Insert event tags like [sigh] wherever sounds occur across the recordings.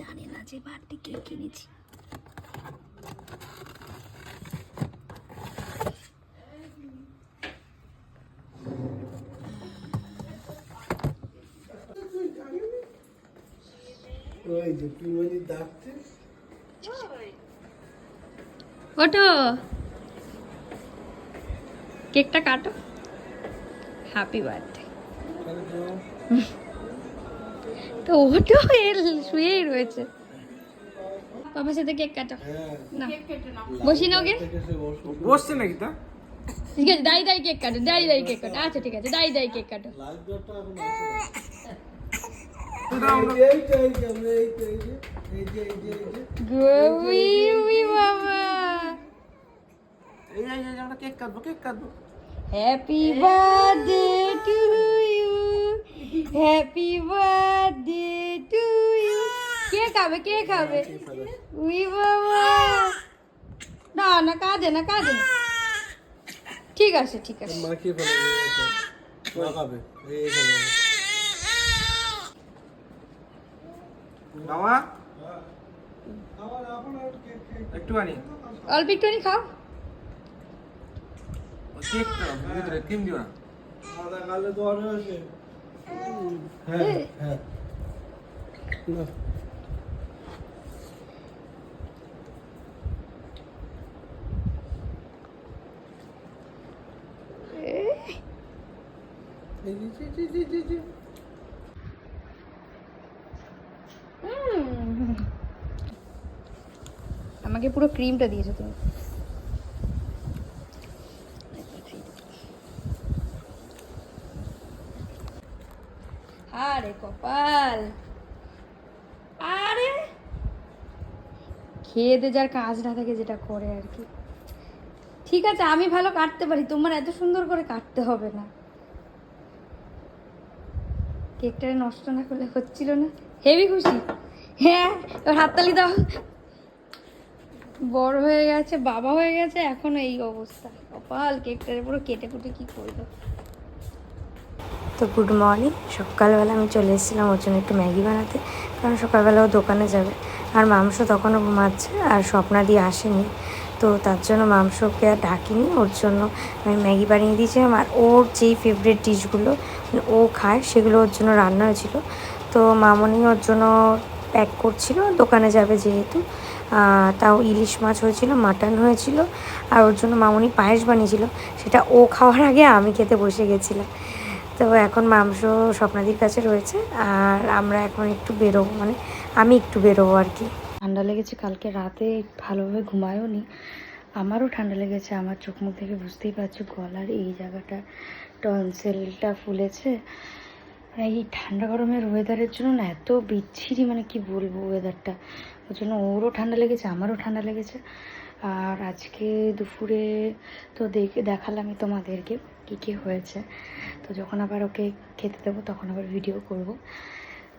জানে না যে বার্থডে কেক কিনেছি। ওটো কেকটা কাটো। হ্যাপি বার্থডে তো তো এর শুয়েই রয়েছে। বাবার সাথে কেক কাটো। না। বসি না ওকে? বসছে নাকি তা? ঠিক আছে দাই দাই কেক কাটো দাই দাই কেক কাটো। আচ্ছা ঠিক আছে দাই দাই কেক কাটো। Happy birthday to happy birthday to you কে খাবে কে খাবে? উই বাবা না না কাঁদে না কাঁদে না। ঠিক আছে ঠিক আছে। এই বাবা কেক কেক একটুখানি অল্প একটুখানি খাও। ক্রিম দিও না। হ্যাঁ হ্যাঁ। আমাকে পুরো ক্রিমটা দিয়েছ তুমি আরে কপাল আরে খেয়ে দে যার কাজ না থাকে যেটা করে আর কি। ঠিক আছে, আমি ভালো কাটতে পারি, তোমার এত সুন্দর করে কাটতে হবে না। কেকটা নষ্ট না করলে হচ্ছিল না। হেভি খুশি? হ্যাঁ এবার হাততালি দাও। বড় হয়ে গেছে, বাবা হয়ে গেছে, এখন এই অবস্থা। কপাল, কেকটার পুরো কেটে কুটে কি করব? তো গুড মর্নিং সকালবেলা আমি চলে এসেছিলাম ওর জন্য একটু ম্যাগি বানাতে, কারণ সকালবেলা ও দোকানে যাবে। আর মাংস তখনও ঘুমাচ্ছে আর স্বপ্নাদি আসেনি। তো তার জন্য মাংসকে আর ডাকিনি, ওর জন্য আমি ম্যাগি বানিয়ে দিয়েছিলাম আর ওর যেই ফেভারিট ডিশগুলো মানে ও খায় সেগুলো ওর জন্য রান্না হয়েছিল। তো মামনি ওর জন্য প্যাক করছিল, দোকানে যাবে যেহেতু। তাও ইলিশ মাছ হয়েছিল, মাটন হয়েছিল আর ওর জন্য মামনি পায়েস বানিয়েছিল। সেটা ও খাওয়ার আগে আমি খেতে বসে গেছিলাম। তো এখন মাংস স্বপ্নাদির কাছে রয়েছে আর আমরা এখন একটু বেরোবো। মানে আমি একটু বেরোবো আর কি। ঠান্ডা লেগেছে, কালকে রাতে ভালোভাবে ঘুমায়ও নি আমারও ঠান্ডা লেগেছে, আমার চোখ মুখ থেকে বুঝতেই পারছ, গলার এই জায়গাটা, টনসেলটা ফুলেছে। এই ঠান্ডা গরমের ওয়েদারের জন্য না এত বিচ্ছিরি মানে কি বলব ওয়েদারটা ওর জন্য ওরও ঠান্ডা লেগেছে, আমারও ঠান্ডা লেগেছে। আর আজকে দুপুরে তো দেখে, দেখালামই তোমাদেরকে কী কী হয়েছে। তো যখন আবার ওকে খেতে দেবো, তখন আবার ভিডিও করব।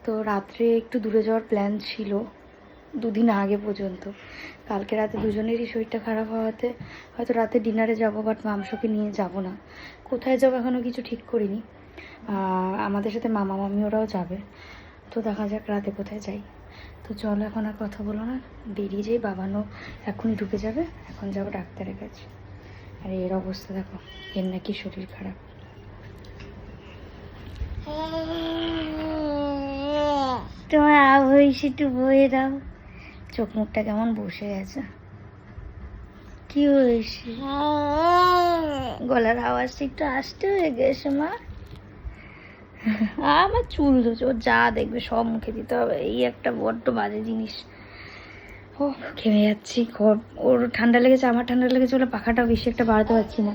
তো রাত্রে একটু দূরে যাওয়ার প্ল্যান ছিল, দুদিন আগে পর্যন্ত। কালকে রাতে দুজনেরই শরীরটা খারাপ হওয়াতে হয়তো রাতে ডিনারে যাব বাট মাংসকে নিয়ে যাব না। কোথায় যাব এখনও কিছু ঠিক করিনি। আমাদের সাথে মামা মামি ওরাও যাবে। তো দেখা যাক রাতে কোথায় যাই। তো চলো এখন আর কথা বলো না। বেরিয়ে যাই, বাবানো এখনই ঢুকে যাবে। এখন যাব ডাক্তারের কাছে। আর, এর অবস্থা দেখো। এর নাকি শরীর খারাপ। তোমার আবহাওয়া একটু বয়ে দাও। চোখ মুখটা কেমন বসে আছে কি হয়েছে? গলার আওয়াজটা একটু আসতে হয়ে গেছে, মা। আমার চুল ধরছে। ও যা দেখবে সব মুখে দিতে হবে। এই একটা বড্ড বাজে জিনিস। ও খেমে যাচ্ছি। ঘর, ওর ঠান্ডা লেগেছে, আমার ঠান্ডা লেগেছে বলে পাখাটা বেশি একটা বাড়াতে পারছি না।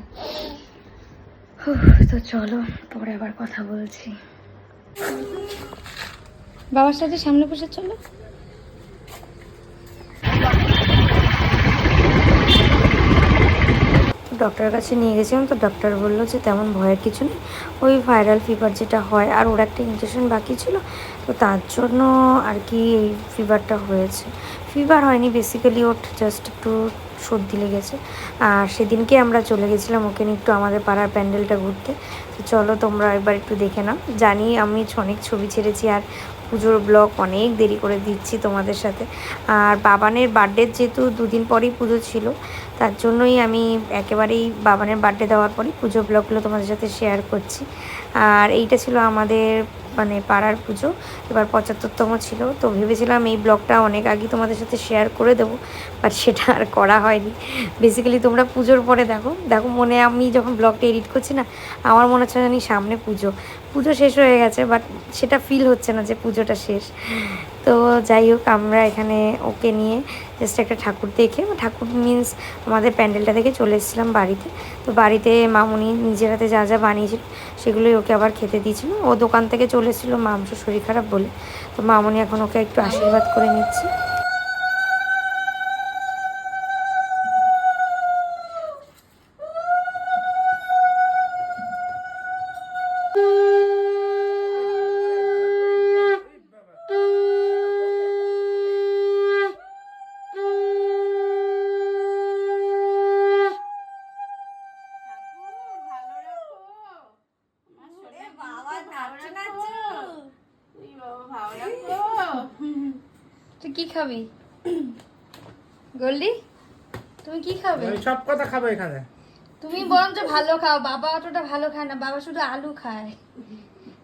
তো চলো, পরে আবার কথা বলছি। বাবার সাথে সামনে বসে চলো। ডক্টরের কাছে নিয়ে গেছিলাম, তো ডক্টর বলল যে তেমন ভয়ের কিছু নেই। ওই ভাইরাল ফিভার যেটা হয়, আর ওর একটা ইনজেকশন বাকি ছিল, তো তার জন্য আর কি এই ফিভারটা হয়েছে। ফিভার হয়নি বেসিক্যালি ওর জাস্ট একটু সর্দি লেগেছে। আর সেদিনকে আমরা চলে গেছিলাম ওকে নিয়ে একটু আমাদের পাড়ার প্যান্ডেলটা ঘুরতে। তো চলো তোমরা একবার একটু দেখে নাও। জানি আমি অনেক ছবি ছেড়েছি, আর পুজোর ব্লগ অনেক দেরি করে দিচ্ছি তোমাদের সাথে। আর বাবানের বার্থডে যেহেতু দুদিন পরেই পুজো ছিল তার জন্যই আমি একেবারেই বাবানের বার্থডে দেওয়ার পরই পুজো ব্লগগুলো তোমাদের সাথে শেয়ার করছি। আর এইটা ছিল আমাদের মানে পাড়ার পুজো, এবার পঁচাত্তরতম ছিল। তো ভেবেছিলাম এই ব্লগটা অনেক আগে তোমাদের সাথে শেয়ার করে দেবো বাট [laughs] সেটা আর করা হয়নি। বেসিক্যালি তোমরা পুজোর পরে দেখো দেখো মনে আমি যখন ব্লগটা এডিট করছি না, আমার মনে হচ্ছে জানি সামনে পুজো। পুজো শেষ হয়ে গেছে বাট সেটা ফিল হচ্ছে না যে পুজোটা শেষ। তো যাই হোক, আমরা এখানে ওকে নিয়ে জাস্ট একটা ঠাকুর দেখে ঠাকুর মিন্স আমাদের প্যান্ডেলটা থেকে চলে এসেছিলাম বাড়িতে। তো বাড়িতে মামুনি নিজের হাতে যা যা বানিয়েছিল সেগুলোই ওকে আবার খেতে দিয়েছিল। ও দোকান থেকে চলে এসেছিল মাংস শরীর খারাপ বলে। তো মামুনি এখন ওকে একটু আশীর্বাদ করে নিচ্ছে। তুই কি খাবি? গোল্ডি তুমি কি খাবে? আমি সব কথা খাব এখানে। তুমি বরঞ্চ ভালো খাও বাবা অতটা ভালো খায় না বাবা শুধু আলু খায়।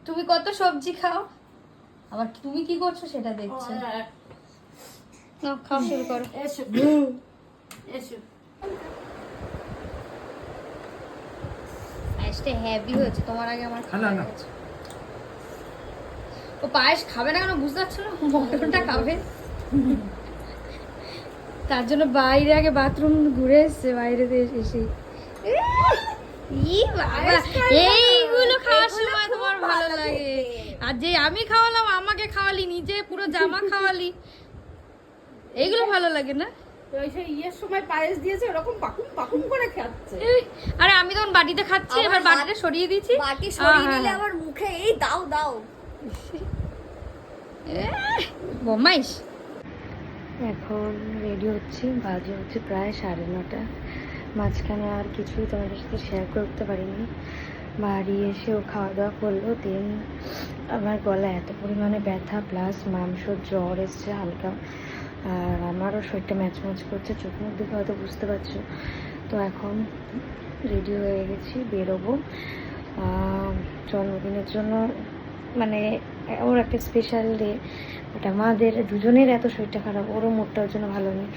তুমি কত সবজি খাও? আবার তুমি কি করছ সেটা দেখছ। খাওয়া শুরু করো। এসো। এসো। পায়েসটা হেভি হয়েছে তোমার আগে আমার খাওয়া হয়ে। ও পায়েস খাবে না কেন বুঝতে পারছ না? মটনটা খাবে। তার জন্য বাইরে আগে বাথরুম ঘুরে এসছে বাইরে এসে। এইগুলো খাওয়ার সময় তোমার ভালো লাগে। আর যে আমি খাওয়ালাম আমাকে খাওয়ালি নিজে পুরো জামা খাওয়ালি। এইগুলো ভালো লাগে না? ওই সেই ইয়ের সময় পায়েস দিয়েছে ওরকম পাকুম পাকুম করে খাচ্ছে। এই, আরে আমি তখন বাটিতে খাচ্ছি এবার বাটিতে সরিয়ে বাটি সরিয়ে। নিলে আমার মুখে এই দাও দাও। বোমাইশ। এখন রেডি হচ্ছি, বাজে হচ্ছে প্রায় সাড়ে নটা। মাঝখানে আর কিছুই তোমাদের সাথে শেয়ার করতে পারিনি। বাড়ি এসে ও খাওয়া দাওয়া করল দেন আমার গলা এত পরিমাণে ব্যথা প্লাস মাংস জ্বর এসছে হালকা। আর আমারও শরীরটা ম্যাচ ম্যাচ করছে চোখ মুখ দেখে হয়তো বুঝতে পারছ। তো এখন রেডি হয়ে গেছি, বেরোবো। জন্মদিনের জন্য মানে ওর একটা স্পেশাল ডে ওটা আমাদের দুজনের এত শরীরটা খারাপ, ওরও ওর জন্য ভালো নেই।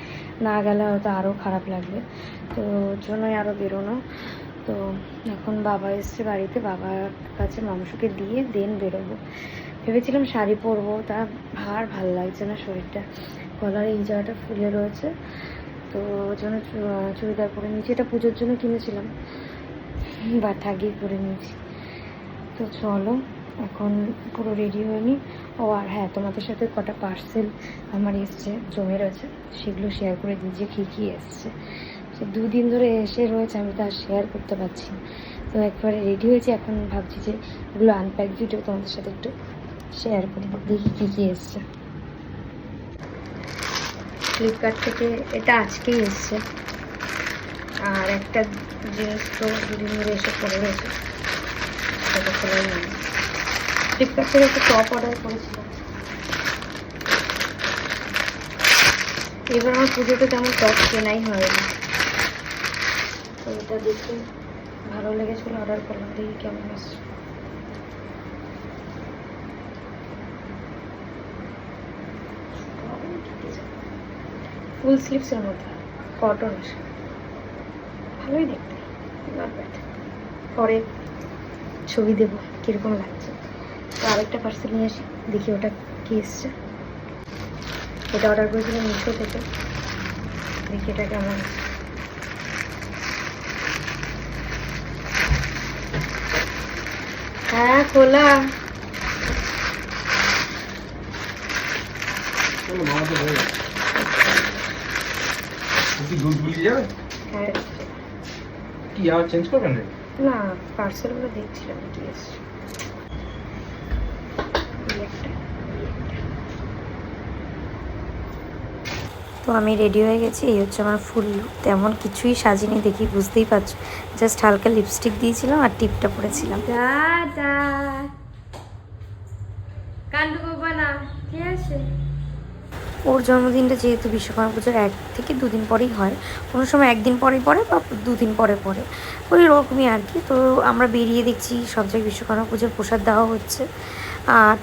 না গেলে হয়তো আরও খারাপ লাগবে। তো জন্যই আরও বেরোনো। তো এখন বাবা এসছে বাড়িতে, বাবার কাছে মাংসকে দিয়ে দেন বেরোবো। ভেবেছিলাম শাড়ি পরবো, তা আর ভালো লাগছে না শরীরটা। গলার এই জায়গাটা ফুলে রয়েছে। তো ওর জন্য চুড়িদার পরে নিয়েছি। এটা পুজোর জন্য কিনেছিলাম। বাট আগেই পরে নিয়েছি। তো চলো। এখন পুরো রেডি হয়নি। ও আর হ্যাঁ তোমাদের সাথে কটা পার্সেল আমার এসছে জমে রয়েছে সেগুলো শেয়ার করে দিই, যে কী কী এসছে। সে দুদিন ধরে এসে রয়েছে, আমি তো শেয়ার করতে পারছি না। তো একবারে রেডি হয়েছে, এখন ভাবছি যে এগুলো আনপ্যাক ভিডিও তোমাদের সাথে একটু শেয়ার করি, দেখি কী কী এসছে। ফ্লিপকার্ট থেকে এটা আজকেই এসছে। আর একটা জিনিস তো দুদিন ধরে এসে পড়ে রয়েছে, সেটা খোলাই নেই ফ্লিপকার্ট থেকে একটা টপ অর্ডার করেছিলাম। এবার আমার পুজোতে তেমন টপ কেনাই হয়নি। তো এটা দেখে ভালো লেগেছিলো অর্ডার করলাম, দেখি কেমন আসছে ফুল স্লিভসের মধ্যে কটন ভালোই দেখতে পরে ছবি দেবো, কীরকম লাগছে। তো আরেকটা পার্সেল নিয়ে আসি দেখি ওটা কি এসছে। এটা অর্ডার করেছিলাম মিশো থেকে। দেখি এটা কেমন। হ্যাঁ খোলা। কি হ্যাঁ। চেঞ্জ করবেন না পার্সেলগুলো দেখছিলাম কি এসছে। তো আমি রেডি হয়ে গেছি এই হচ্ছে আমার ফুল। তেমন কিছুই সাজিনি দেখি বুঝতেই পারছ। জাস্ট হালকা লিপস্টিক দিয়েছিলাম আর টিপটা পরেছিলাম। টাটা না কে আছে ওর জন্মদিনটা যেহেতু বিশ্বকর্মা পুজোর এক থেকে দুদিন পরেই হয় কোনো সময় একদিন পরেই পরে বা দুদিন পরে পরে। ওই রকমই আর কি। তো আমরা বেরিয়ে দেখছি সব জায়গায় বিশ্বকর্মা পুজোর প্রসাদ দেওয়া হচ্ছে।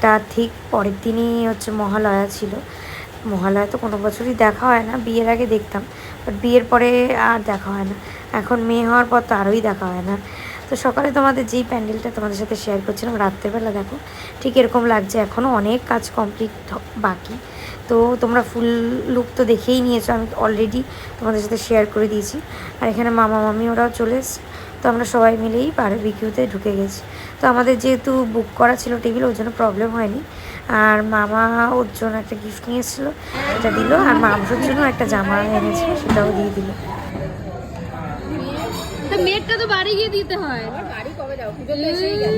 তার ঠিক পরের দিনই হচ্ছে মহালয়া ছিল। মহালয়া তো কোনো বছরই দেখা হয় না, বিয়ের আগে দেখতাম। বাট বিয়ের পরে আর দেখা হয় না। এখন মেয়ে হওয়ার পর তো আরোই দেখা হয় না। তো সকালে তোমাদের যেই প্যান্ডেলটা তোমাদের সাথে শেয়ার করছিলাম, রাত্রেবেলা দেখো, ঠিক এরকম লাগছে। এখনও অনেক কাজ কমপ্লিট বাকি। তো তোমরা ফুল লুক তো দেখেই নিয়েছো। আমি অলরেডি তোমাদের সাথে শেয়ার করে দিয়েছি। আর এখানে মামা মামি ওরাও চলে তো আমরা সবাই মিলেই বারবিকিউতে ঢুকে গেছি। তো আমাদের যেহেতু বুক করা ছিল টেবিল ওর জন্য প্রবলেম হয়নি। আর মামা ওর জন্য একটা গিফট নিয়ে এসেছিল এটা দিল। আর মামসোর জন্য একটা জামা এনেছিল সেটাও দিয়ে দিল। তো মেয়েরটা তো বাড়ি গিয়ে দিতে হয়। বাড়ি কবে যাও? পুজো তো এসেই গেল?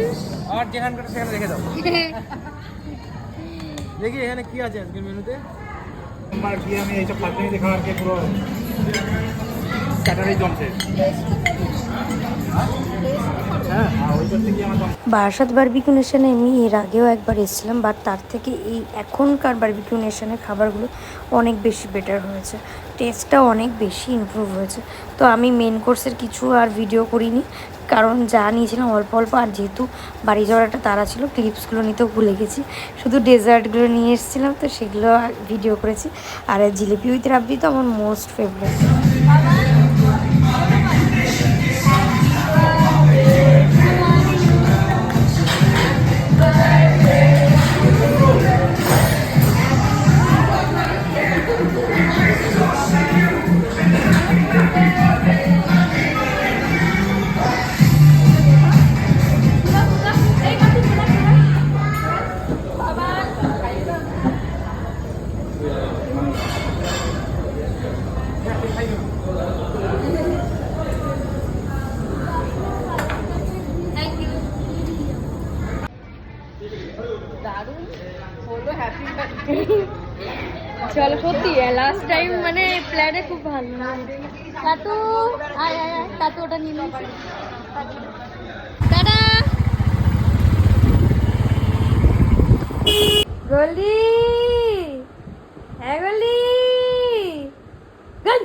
আর যেখানে কাটা সেখানে রেখে দাও। [laughs] দেখি এখানে কি আছে আজকের মেনুতে। আমার আমি এইসব ফালতুনি দেখা আর কি পুরো স্যাটারডে জমছে বারাসাত বারবিকিউ নেশনে আমি এর আগেও একবার এসেছিলাম বাট তার থেকে এই এখনকার বারবিকিউ নেশনের খাবারগুলো অনেক বেশি বেটার হয়েছে। টেস্টটা অনেক বেশি ইমপ্রুভ হয়েছে। তো আমি মেন কোর্সের কিছু আর ভিডিও করিনি, কারণ যা নিয়েছিলাম অল্প অল্প, আর যেহেতু বাড়ি যাওয়ার একটা তারা ছিল ক্লিপসগুলো নিতেও ভুলে গেছি। শুধু ডেজার্টগুলো নিয়ে এসেছিলাম, তো সেগুলো ভিডিও করেছি। আর জিলিপি উইথ রাব্বি তো আমার মোস্ট ফেভারিট চলো সত্যি লাস্ট টাইম মানে প্ল্যানে খুব ভালো। কাতু আয় আয় আয় কাতু ওটা নিয়ে নিয়েছি। টাটা! গলি হ্যাঁ গলি গলি!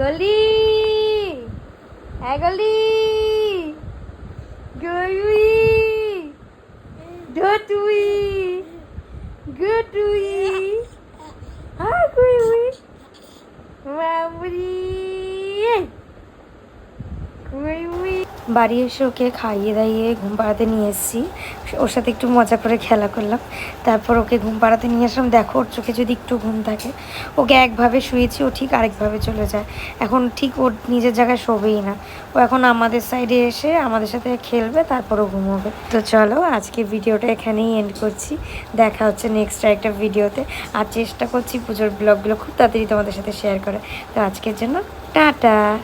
গলি হ্যাঁ গলি গলি Good wee. Hi, good wee. Mamma, good. বাড়ি এসে ওকে খাইয়ে দাইয়ে ঘুম পাড়াতে নিয়ে এসেছি। ওর সাথে একটু মজা করে খেলা করলাম। তারপর ওকে ঘুম পাড়াতে নিয়ে আসলাম। দেখো, ওর চোখে যদি একটু ঘুম থাকে, ওকে একভাবে শুয়েছি, ও ঠিক আরেকভাবে চলে যায়। এখন ঠিক ওর নিজের জায়গায় শোবেই না। ও এখন আমাদের সাইডে এসে আমাদের সাথে খেলবে তারপরও ঘুমোবে। তো চলো, আজকে ভিডিওটা এখানেই এন্ড করছি। দেখা হচ্ছে নেক্সট একটা ভিডিওতে। আর চেষ্টা করছি পুজোর ব্লগগুলো খুব তাড়াতাড়ি তোমাদের সাথে শেয়ার করে তো আজকের জন্য টাটা!